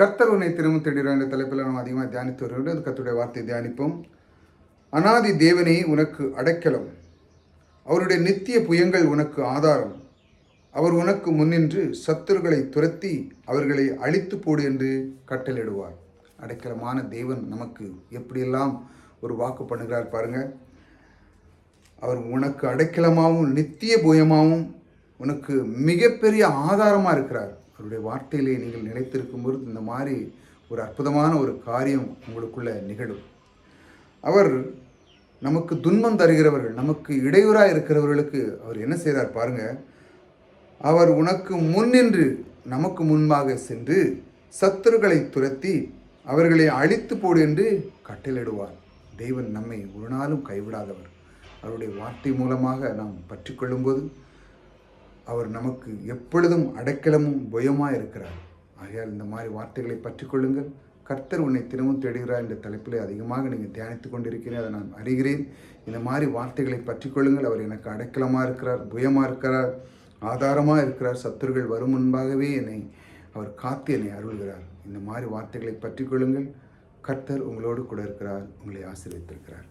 கர்த்தர் உன்னை திரும்ப தேடுகிறார் என்ற தலைப்பில் நாம் அதிகமாக தியானித்து வருகிறோம் அது கத்துடைய வார்த்தை தியானிப்போம். அனாதி தேவனே உனக்கு அடைக்கலம். அவருடைய நித்திய புயங்கள் உனக்கு ஆதாரம். அவர் உனக்கு முன்னின்று சத்துருகளை துரத்தி அவர்களை அழித்து போடு என்று கட்டளிடுவார் அடைக்கலமான தேவன் நமக்கு எப்படியெல்லாம் ஒரு வாக்கு பண்ணுகிறார் பாருங்க. அவர் உனக்கு அடைக்கலமாகவும் நித்திய புயமாகவும் உனக்கு மிகப்பெரிய ஆதாரமாக இருக்கிறார். அவருடைய வார்த்தையிலே நீங்கள் நினைத்திருக்கும் பொழுது இந்த மாதிரி ஒரு அற்புதமான ஒரு காரியம் உங்களுக்குள்ள நிகழும். அவர் நமக்கு துன்பம் தருகிறவர்கள் நமக்கு இடையூறாக இருக்கிறவர்களுக்கு அவர் என்ன செய்கிறார் பாருங்க அவர் உனக்கு முன்னின்று நமக்கு முன்பாக சென்று சத்துருக்களை துரத்தி அவர்களை அழித்து போடு என்று கட்டளிடுவார் தெய்வன் நம்மை ஒரு நாளும் கைவிடாதவர். அவருடைய வார்த்தை மூலமாக நாம் பற்றி கொள்ளும்போது அவர் நமக்கு எப்பொழுதும் அடைக்கலமும் புயமாக இருக்கிறார். ஆகையால் இந்த மாதிரி வார்த்தைகளை பற்றிக்கொள்ளுங்கள் கர்த்தர் உன்னை தினமும் தேடுகிறார் என்ற தலைப்பிலே அதிகமாக நீங்கள் தியானித்து கொண்டிருக்கிறேன் அதை நான் அறிகிறேன். இந்த மாதிரி வார்த்தைகளை பற்றிக்கொள்ளுங்கள் அவர் எனக்கு அடைக்கலமாக இருக்கிறார் புயமாக இருக்கிறார் ஆதாரமாக இருக்கிறார். சத்துருகள் வரும் முன்பாகவே என்னை அவர் காத்து என்னை அருள்கிறார். இந்த மாதிரி வார்த்தைகளை பற்றிக்கொள்ளுங்கள் கர்த்தர் உங்களோடு கூட இருக்கிறார் உங்களை ஆசீர்வித்திருக்கிறார்